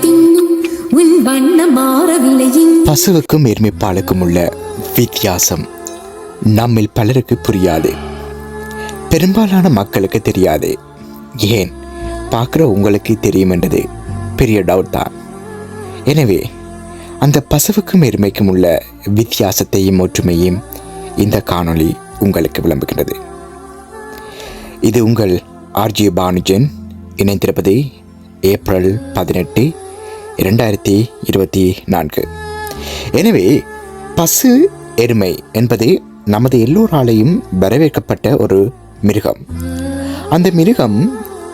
பின்னும் உன் வண்ணம் மாறவில்லை பசுவுக்கும் எருமைப்பாலுக்கும் உள்ள வித்தியாசம் நம்மில் பலருக்கு புரியாது. பெரும்பாலான மக்களுக்கு தெரியாது. ஏன்? பார்க்குற உங்களுக்கு தெரியும் என்றது பெரிய டவுட் தான். எனவே அந்த பசுவுக்கும் எருமைக்கும் உள்ள வித்தியாசத்தையும் ஒற்றுமையும் இந்த காணொளி உங்களுக்கு விளம்புகின்றது. இது உங்கள் ஆர்ஜி பானுஜன் இணைந்திருப்பது ஏப்ரல் பதினெட்டு இரண்டாயிரத்தி இருபத்தி நான்கு. எனவே பசு எருமை என்பது நமது எல்லோராலையும் வரவேற்கப்பட்ட ஒரு மிருகம். அந்த மிருகம்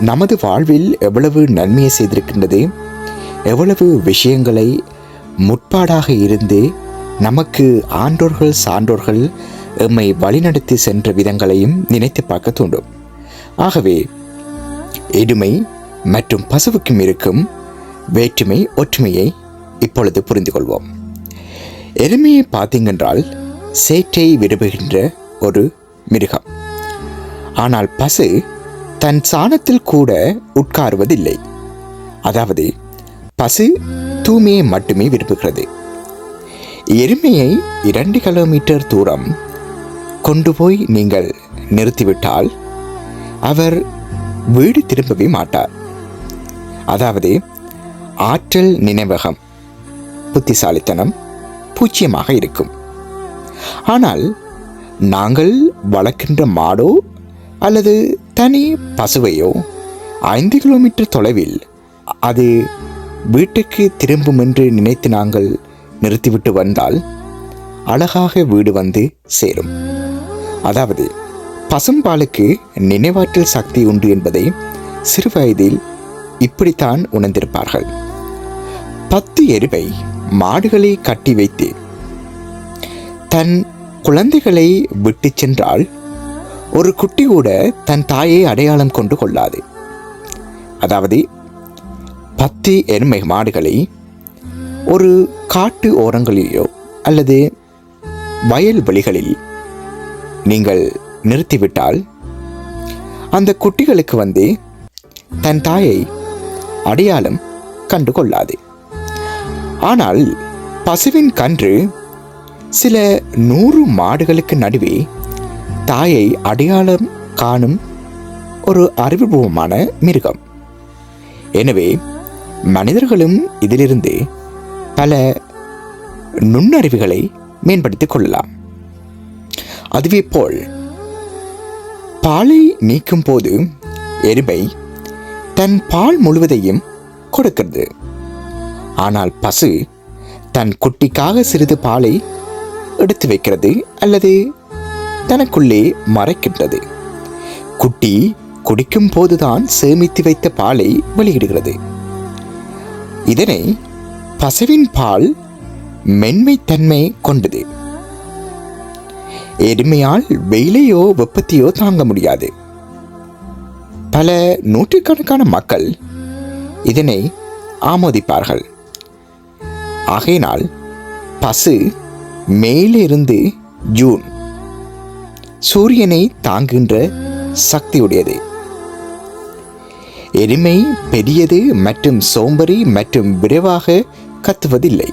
நமது வாழ்வில் எவ்வளவு நன்மையை செய்திருக்கின்றது எவ்வளவு விஷயங்களை முற்பாடாக இருந்து நமக்கு ஆண்டோர்கள் சான்றோர்கள் எம்மை வழிநடத்தி சென்ற விதங்களையும் நினைத்து பார்க்க தூண்டும். ஆகவே எருமை மற்றும் பசுவுக்கும் இருக்கும் வேற்றுமை ஒற்றுமையை இப்பொழுது புரிந்து கொள்வோம் எருமையை பார்த்தீங்கன்றால் சேற்றை விரும்புகின்ற ஒரு மிருகம். ஆனால் பசு தன் சாணத்தில் கூட உட்காருவதில்லை. அதாவது பசு தூய்மையை மட்டுமே விரும்புகிறது. எருமையை இரண்டு கிலோமீட்டர் தூரம் கொண்டு போய் நீங்கள் நிறுத்திவிட்டால் அவர் வீடு திரும்பவே மாட்டார். அதாவது ஆற்றல் நினைவகம் புத்திசாலித்தனம் பூச்சியமாக இருக்கும். ஆனால் நாங்கள் வளர்க்கின்ற மாடோ அல்லது தனி பசுவையோ ஐந்து கிலோமீட்டர் தொலைவில் அது வீட்டுக்கு திரும்பும் என்று நினைத்து நாங்கள் நிறுத்திவிட்டு வந்தால் அழகாக வீடு வந்து சேரும். அதாவது பசும்பாலுக்கு நினைவாற்றல் சக்தி உண்டு என்பதை சிறு வயதில் இப்படித்தான் உணர்ந்திருப்பார்கள். பத்து எருமை மாடுகளை கட்டி வைத்து தன் குழந்தைகளை விட்டுச் சென்றால் ஒரு குட்டி கூட தன் தாயை அடையாளம் கொண்டு கொள்ளாது. அதாவது பத்து எருமை மாடுகளை ஒரு காட்டு ஓரங்களிலோ அல்லது வயல்வெளிகளில் நீங்கள் நிறுத்திவிட்டால் அந்த குட்டிகளுக்கு வந்து தன் தாயை அடையாளம் கண்டு கொள்ளாது ஆனால் பசுவின் கன்று சில நூறு மாடுகளுக்கு நடுவே தாயை அடையாளம் காணும் ஒரு அறிவுபூர்வமான மிருகம். எனவே மனிதர்களும் இதிலிருந்து பல நுண்ணறிவுகளை மேம்படுத்திக் கொள்ளலாம். அதுவே போல் பாலை நீக்கும் போது எருமை தன் பால் முழுவதையும் கொடுக்கிறது. ஆனால் பசு தன் குட்டிக்காக சிறிது பாலை எடுத்து வைக்கிறது அல்லது தனக்குள்ளே மறைக்கின்றது. குட்டி குடிக்கும் போதுதான் சேமித்து வைத்த பாலை வெளியிடுகிறது. இதனை பசுவின் பால் மென்மைத்தன்மை கொண்டது. எருமையால் வெயிலையோ வெப்பத்தையோ தாங்க முடியாது. பல நூற்றுக்கணக்கான மக்கள் இதனை ஆமோதிப்பார்கள். ஆகையினால் பசு மேலிருந்து ஜூன் சூரியனை தாங்குகின்ற சக்தியுடையது. எருமை பெரியது மற்றும் சோம்பரி மற்றும் விரைவாக கத்துவதில்லை.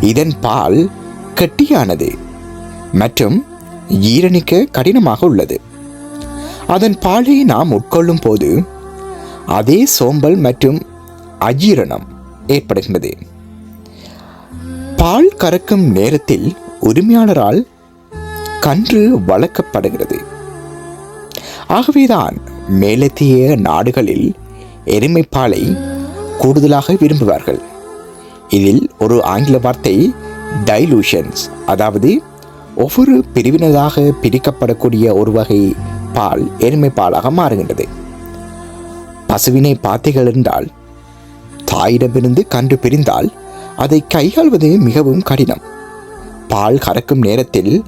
இதன் பால் கட்டியானது மற்றும் ஈரணிக்க கடினமாக உள்ளது. அதன் பாலை நாம் உட்கொள்ளும் போது அதே சோம்பல் மற்றும் அஜீரணம் ஏற்படுகின்றது. பால் கறக்கும் நேரத்தில் உரிமையாளரால் கன்று வளர்க்கப்படுகிறது. ஆகவேதான் மேலத்திய நாடுகளில் எருமை பாலை கூடுதலாக விரும்புவார்கள். இதில் ஒரு ஆங்கில வார்த்தை டைலூஷன்ஸ் அதாவது ஒவ்வொரு பிரிவினராக பிரிக்கப்படக்கூடிய ஒரு வகை பால் எருமை பாலாக மாறுகின்றது. பசுவினை பார்த்தீர்கள் என்றால் தாயிடமிருந்து கன்று பிரிந்தால் அதை கையாள்வது மிகவும் கடினம். பால் கறக்கும் நேரத்தில்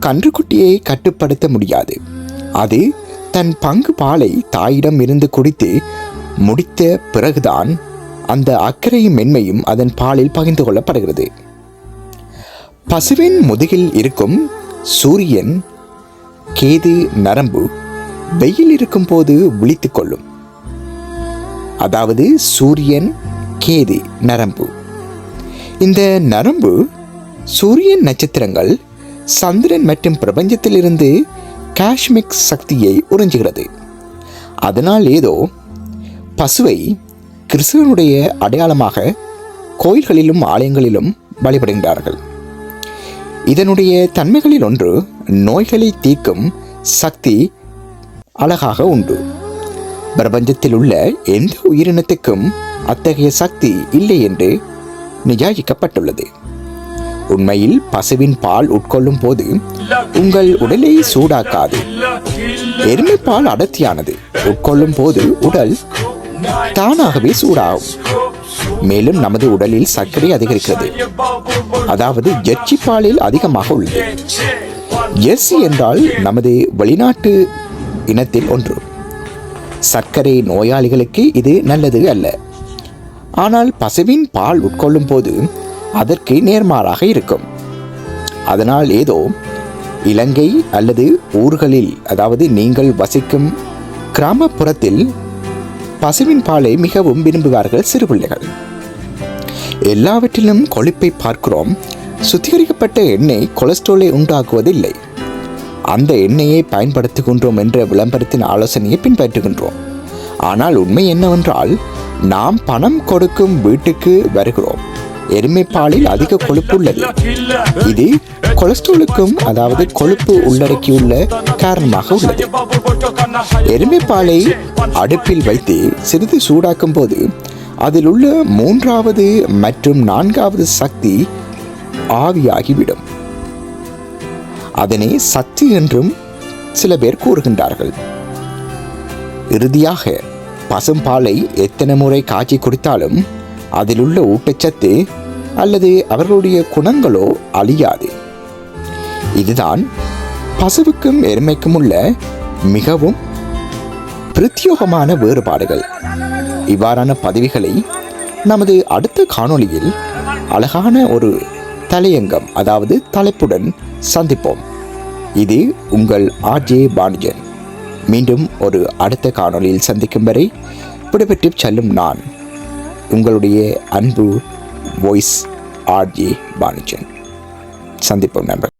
கன்றுக்குட்டியை கட்டுப்படுத்த முடியாது. அது தன் பங்கு பாலை தாயிடம் இருந்து குடித்து முடித்த பிறகுதான் அந்த அக்கறையும் மென்மையும் அதன் பாலில் பகிர்ந்து கொள்ளப்படுகிறது. பசுவின் முதுகில் இருக்கும் சூரியன் கேது நரம்பு வெயில் இருக்கும் போது விழித்துக் கொள்ளும். அதாவது சூரியன் கேது நரம்பு. இந்த நரம்பு சூரியன் நட்சத்திரங்கள் சந்திரன் மற்றும் பிரபஞ்சத்திலிருந்து காஷ்மிக் சக்தியை உறிஞ்சுகிறது. அதனால் ஏதோ பசுவை கிறிஸ்துவனுடைய அடையாளமாக கோயில்களிலும் ஆலயங்களிலும் வழிபடுகின்றார்கள். இதனுடைய தன்மைகளில் ஒன்று நோய்களை தீர்க்கும் சக்தி அழகாக உண்டு. பிரபஞ்சத்தில் உள்ள எந்த உயிரினத்துக்கும் அத்தகைய சக்தி இல்லை என்று நிஜாயிக்கப்பட்டுள்ளது உண்மையில் பசுவின் பால் உட்கொள்ளும் போது உங்கள் உடலை சூடாக்காது. எருமை பால் அடர்த்தியானது. உட்கொள்ளும் போது உடல் தானாகவே சூடாகும். மேலும் நமது உடலில் சர்க்கரை அதிகரிக்கிறது. அதாவது எச்சிப்பாலில் பாலில் அதிகமாக உள்ளது. ஜெர்சி என்றால் நமது வெளிநாட்டு இனத்தில் ஒன்று. சர்க்கரை நோயாளிகளுக்கு இது நல்லது அல்ல. ஆனால் பசுவின் பால் உட்கொள்ளும் போது அதற்கு நேர்மாறாக இருக்கும். அதனால் ஏதோ இலங்கை அல்லது ஊர்களில் அதாவது நீங்கள் வசிக்கும் கிராமப்புறத்தில் பசுவின் பாலை மிகவும் விரும்புவார்கள் சிறுபிள்ளைகள் எல்லாவற்றிலும் கொழுப்பை பார்க்கிறோம். சுத்திகரிக்கப்பட்ட எண்ணெய் கொலஸ்ட்ராலை உண்டாக்குவதில்லை. அந்த எண்ணெயை பயன்படுத்துகின்றோம் என்ற விளம்பரத்தின் ஆலோசனையை பின்பற்றுகின்றோம். ஆனால் உண்மை என்னவென்றால் நாம் பணம் கொடுக்கும் வீட்டுக்கு வருகிறோம். எருமைப்பாலில் அதிக கொழுப்பு உள்ளது. இது கொலஸ்ட்ராலுக்கும் அதாவது கொழுப்பு உள்ளடக்கியுள்ள காரணமாக உள்ளது. எருமைப்பாலை அடுப்பில் வைத்து சிறிது சூடாக்கும் போது அதில் உள்ள மூன்றாவது மற்றும் நான்காவது சக்தி ஆவியாகிவிடும். அதனை சக்தி என்றும் சில பேர் கூறுகின்றார்கள். இறுதியாக பசும்பாலை எத்தனை முறை காய்ச்சி குடித்தாலும் அதிலுள்ள ஊட்டச்சத்து அல்லது அவர்களுடைய குணங்களோ அழியாது. இதுதான் பசுவுக்கும் எருமைக்கும் உள்ள மிகவும் பிரத்யோகமான வேறுபாடுகள். இவ்வாறான பதவிகளை நமது அடுத்த காணொளியில் அழகான ஒரு தலையங்கம் அதாவது தலைப்புடன் சந்திப்போம். இது உங்கள் ஆர்ஜே பாணிஜன் மீண்டும் ஒரு அடுத்த காணொளியில் சந்திக்கும் வரை விடைபெற்று செல்லும் நான் உங்களுடைய அன்பு வாய்ஸ் ஆர்ஜி பாணிஜன் சந்திப்போம் நண்பர்